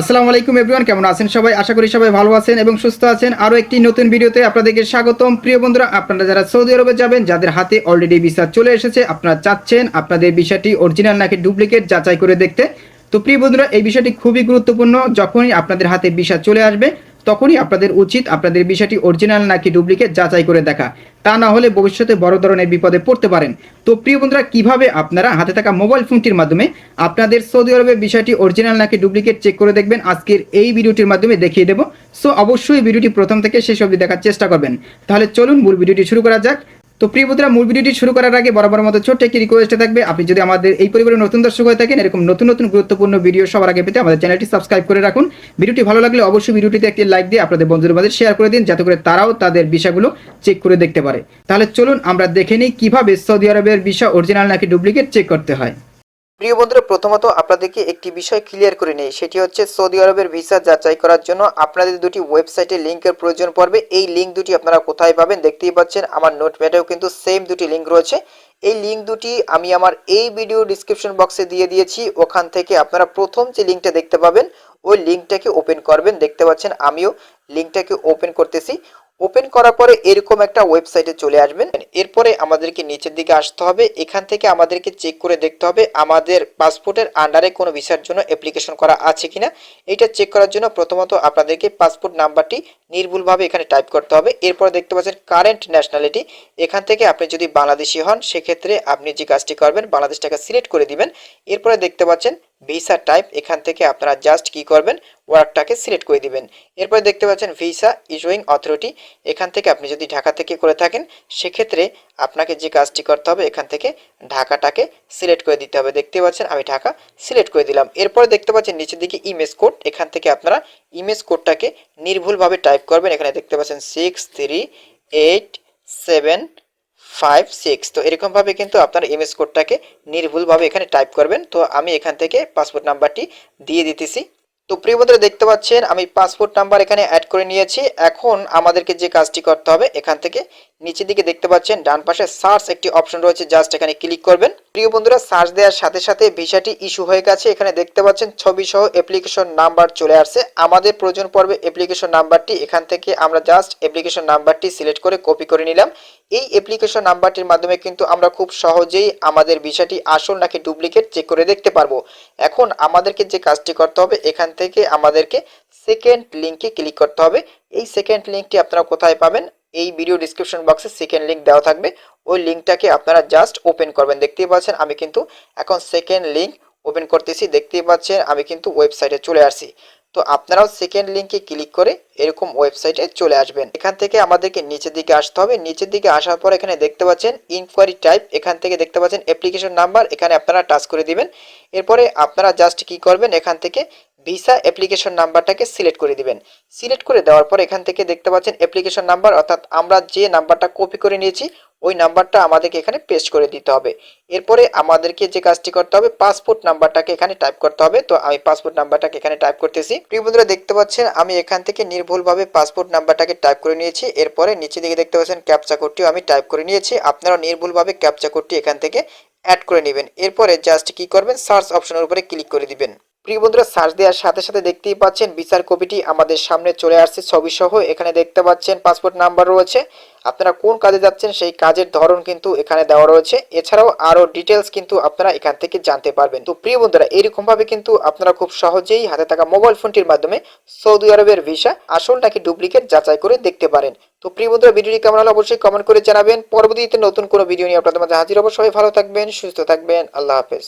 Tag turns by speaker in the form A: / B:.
A: আসসালামু আলাইকুম এভরিওয়ান, কেমন আছেন সবাই? আশা করি সবাই ভালো আছেন এবং সুস্থ আছেন। আরও একটি নতুন ভিডিওতে আপনাদেরকে স্বাগতম। প্রিয় বন্ধুরা, আপনারা যারা সৌদি আরবে যাবেন, যাদের হাতে অলরেডি ভিসা চলে এসেছে, আপনারা চাচ্ছেন আপনাদের ভিসাটি অরিজিনাল নাকি ডুপ্লিকেট যাচাই করে দেখতে। তো প্রিয় বন্ধুরা, এই বিষয়টি খুবই গুরুত্বপূর্ণ। যখনই আপনাদের হাতে ভিসা চলে আসবে তখনই আপনাদের উচিত আপনাদের বিষয়টি অরিজিনাল নাকি ডুপ্লিকেট যাচাই করে দেখা। তা না হলে ভবিষ্যতে বড় ধরনের বিপদে পড়তে পারেন। তো প্রিয় বন্ধুরা, কীভাবে আপনারা হাতে থাকা মোবাইল ফোনটির মাধ্যমে আপনাদের সৌদি আরবের বিষয়টি অরিজিনাল নাকি ডুপ্লিকেট চেক করে দেখবেন, আজকের এই ভিডিওটির মাধ্যমে দেখিয়ে দেবো। সো অবশ্যই ভিডিওটি প্রথম থেকে শেষ অবধি দেখার চেষ্টা করবেন। তাহলে চলুন মূল ভিডিওটি শুরু করা যাক। তো প্রিয় বন্ধুরা, মূল ভিডিওটি শুরু করার আগে বরাবর মতো ছোট্ট একটি রিকোয়েস্ট থাকবে। আপনি যদি আমাদের এই পরিবারের নতুন দর্শক হয়ে থাকেন, এরকম নতুন নতুন গুরুত্বপূর্ণ ভিডিও সবার আগে পেতে আমাদের চ্যানেলটি সাবস্ক্রাইব করে রাখুন। ভিডিওটি ভালো লাগলে অবশ্যই ভিডিওটিতে একটি লাইক দিয়ে আপনাদের বন্ধুদের মাঝে শেয়ার করে দিন, যাতে করে তারাও তাদের বিষয়গুলো চেক করে দেখতে পারে। তাহলে চলুন আমরা দেখে নিই কীভাবে সৌদি আরবের বিষয় অরিজিনাল নাকি ডুপ্লিকেট চেক করতে হয়।
B: প্রিয় বন্ধুরা, প্রথমত আপনাদেরকে একটি বিষয় ক্লিয়ার করে নেই, সেটি হচ্ছে সৌদি আরবের ভিসা যাচাই করার জন্য আপনাদের দুটি ওয়েবসাইটে লিঙ্কের প্রয়োজন পড়বে। এই লিঙ্ক দুটি আপনারা কোথায় পাবেন দেখতেই পাচ্ছেন, আমার নোটপ্যাডেও কিন্তু সেম দুটি লিঙ্ক রয়েছে। এই লিঙ্ক দুটি আমি আমার এই ভিডিও ডিসক্রিপশন বক্সে দিয়ে দিয়েছি, ওখান থেকে আপনারা প্রথম যে লিঙ্কটা দেখতে পাবেন, ওই লিঙ্কটাকে ওপেন করবেন, দেখতে পাচ্ছেন আমিও লিঙ্কটাকে ওপেন করতেছি। ওপেন করার পরে এরকম একটা ওয়েবসাইটে চলে আসবেন। এরপরে আমাদেরকে নিচের দিকে আসতে হবে। এখান থেকে আমাদেরকে চেক করে দেখতে হবে আমাদের পাসপোর্টের আন্ডারে কোনো ভিসার জন্য অ্যাপ্লিকেশন করা আছে কিনা। এটা চেক করার জন্য প্রথমত আপনাদেরকে পাসপোর্ট নাম্বারটি নির্ভুলভাবে এখানে টাইপ করতে হবে। এরপর দেখতে পাচ্ছেন কারেন্ট ন্যাশনালিটি এখান থেকে আপনি যদি বাংলাদেশি হন, সেক্ষেত্রে আপনি যে কাজটি করবেন, বাংলাদেশটাকে সিলেক্ট করে দিবেন। এরপরে দেখতে পাচ্ছেন ভিসা টাইপ এখান থেকে আপনারা জাস্ট কি করবেন ওয়ার্কটাকে সিলেক্ট করে দিবেন। এরপরে দেখতে পাচ্ছেন ভিসা ইস্যুইং অথরিটি এখান থেকে আপনি যদি ঢাকা থেকে করে থাকেন, সেক্ষেত্রে আপনাকে যে কাজটি করতে হবে, এখান থেকে ঢাকাটাকে সিলেক্ট করে দিতে হবে। দেখতে পাচ্ছেন আমি ঢাকা সিলেক্ট করে দিলাম। এরপরে দেখতে পাচ্ছেন নিচের দিকে ইমেজ কোড এখান থেকে আপনারা ইমেজ কোডটাকে নির্ভুলভাবে টাইপ করবেন। এখানে দেখতে পাচ্ছেন six three eight seven five six তো এরকমভাবে কিন্তু আপনার এমএস কোডটাকে নির্ভুলভাবে এখানে টাইপ করবেন। তো আমি এখান থেকে পাসপোর্ট নাম্বারটি দিয়ে দিতেছি। তো প্রিয় বন্ধুরা, দেখতে পাচ্ছেন, আমি পাসপোর্ট নাম্বার এখানে অ্যাড করে নিয়েছি। এখন আমাদেরকে যে কাজটি করতে হবে, এখান থেকে নিচের দিকে দেখতে পাচ্ছেন, ডান পাশে সার্চ একটি অপশন রয়েছে জাস্ট এখানে ক্লিক করবেন। প্রিয় বন্ধুরা সার্চ দেওয়ার সাথে সাথে ভিসাটি ইস্যু হয়ে গেছে। এখানে দেখতে পাচ্ছেন, ছবি সহ অ্যাপ্লিকেশন নাম্বার চলে আসছে। আমাদের প্রয়োজন পড়বে অ্যাপ্লিকেশন নাম্বারটি এখান থেকে আমরা জাস্ট অ্যাপ্লিকেশন নাম্বারটি সিলেক্ট করে কপি করে নিলাম। এই অ্যাপ্লিকেশন নাম্বারটির মাধ্যমে কিন্তু আমরা খুব সহজেই আমাদের ভিসাটি আসল নাকি ডুপ্লিকেট চেক করে দেখতে পারব। এখন আমাদেরকে যে কাজটি করতে হবে, এখান থেকে আমাদেরকে সেকেন্ড লিঙ্কে ক্লিক করতে হবে। এই সেকেন্ড লিঙ্কটি আপনারা কোথায় পাবেন? এই ভিডিও ডিসক্রিপশন বক্সে সেকেন্ড লিঙ্ক দেওয়া থাকবে। ওই লিঙ্কটাকে আপনারা জাস্ট ওপেন করবেন। দেখতেই পাচ্ছেন, আমি কিন্তু এখন সেকেন্ড লিঙ্ক ওপেন করতেছি। দেখতেই পাচ্ছেন, আমি কিন্তু ওয়েবসাইটে চলে আসছি। তো আপনারাও সেকেন্ড লিঙ্কে ক্লিক করে এরকম ওয়েবসাইটে চলে আসবেন। এখান থেকে আমাদেরকে নিচের দিকে আসতে হবে। নিচের দিকে আসার পর এখানে দেখতে পাচ্ছেন ইনকোয়ারি টাইপ এখান থেকে দেখতে পাচ্ছেন অ্যাপ্লিকেশন নাম্বার এখানে আপনারা টাচ করে দিবেন। এরপরে আপনারা জাস্ট কি করবেন, এখান থেকে ভিসা অ্যাপ্লিকেশন নাম্বারটাকে সিলেক্ট করে দিবেন। সিলেক্ট করে দেওয়ার পর এখান থেকে দেখতে পাচ্ছেন অ্যাপ্লিকেশন নাম্বার, অর্থাৎ আমরা যে নাম্বারটা কপি করে নিয়েছি, ওই নাম্বারটা আমাদেরকে এখানে পেস্ট করে দিতে হবে। এরপরে আমাদেরকে যে কাজটি করতে হবে, পাসপোর্ট নাম্বারটাকে এখানে টাইপ করতে হবে। তো আমি পাসপোর্ট নাম্বারটাকে এখানে টাইপ করতেছি। প্রিয় বন্ধুরা, দেখতে পাচ্ছেন, আমি এখান থেকে নির্ভুলভাবে পাসপোর্ট নাম্বারটাকে টাইপ করে নিয়েছি। এরপরে নিচে দিকে দেখতে পাচ্ছেন ক্যাপচা কোডটিও আমি টাইপ করে নিয়েছি। আপনারা নির্ভুলভাবে ক্যাপচা কোডটি এখান থেকে অ্যাড করে নেবেন। এরপরে জাস্ট কি করবেন, সার্চ অপশনের উপরে ক্লিক করে দিবেন। প্রিয় বন্ধুরা সার্চ দেওয়ার সাথে সাথে দেখতেই পাচ্ছেন বিচার কপিটি আমাদের সামনে চলে আসছে ছবি সহ এখানে দেখতে পাচ্ছেন পাসপোর্ট নাম্বার রয়েছে। আপনারা কোন কাজে যাচ্ছেন সেই কাজের ধরন কিন্তু এখানে দেওয়া রয়েছে। এছাড়াও আরও ডিটেলস কিন্তু আপনারা এখান থেকে জানতে পারবেন। তো প্রিয় বন্ধুরা, এরকমভাবে কিন্তু আপনারা খুব সহজেই হাতে থাকা মোবাইল ফোনটির মাধ্যমে সৌদি আরবের ভিসা আসল নাকি ডুপ্লিকেট যাচাই করে দেখতে পারেন। তো প্রিয় বন্ধুরা, ভিডিওটি কেমন হলো অবশ্যই কমেন্ট করে জানাবেন। পরবর্তীতে নতুন কোনো ভিডিও নিয়ে আপনাদের মাঝে হাজির অবশ্যই ভালো থাকবেন, সুস্থ থাকবেন। আল্লাহ হাফেজ।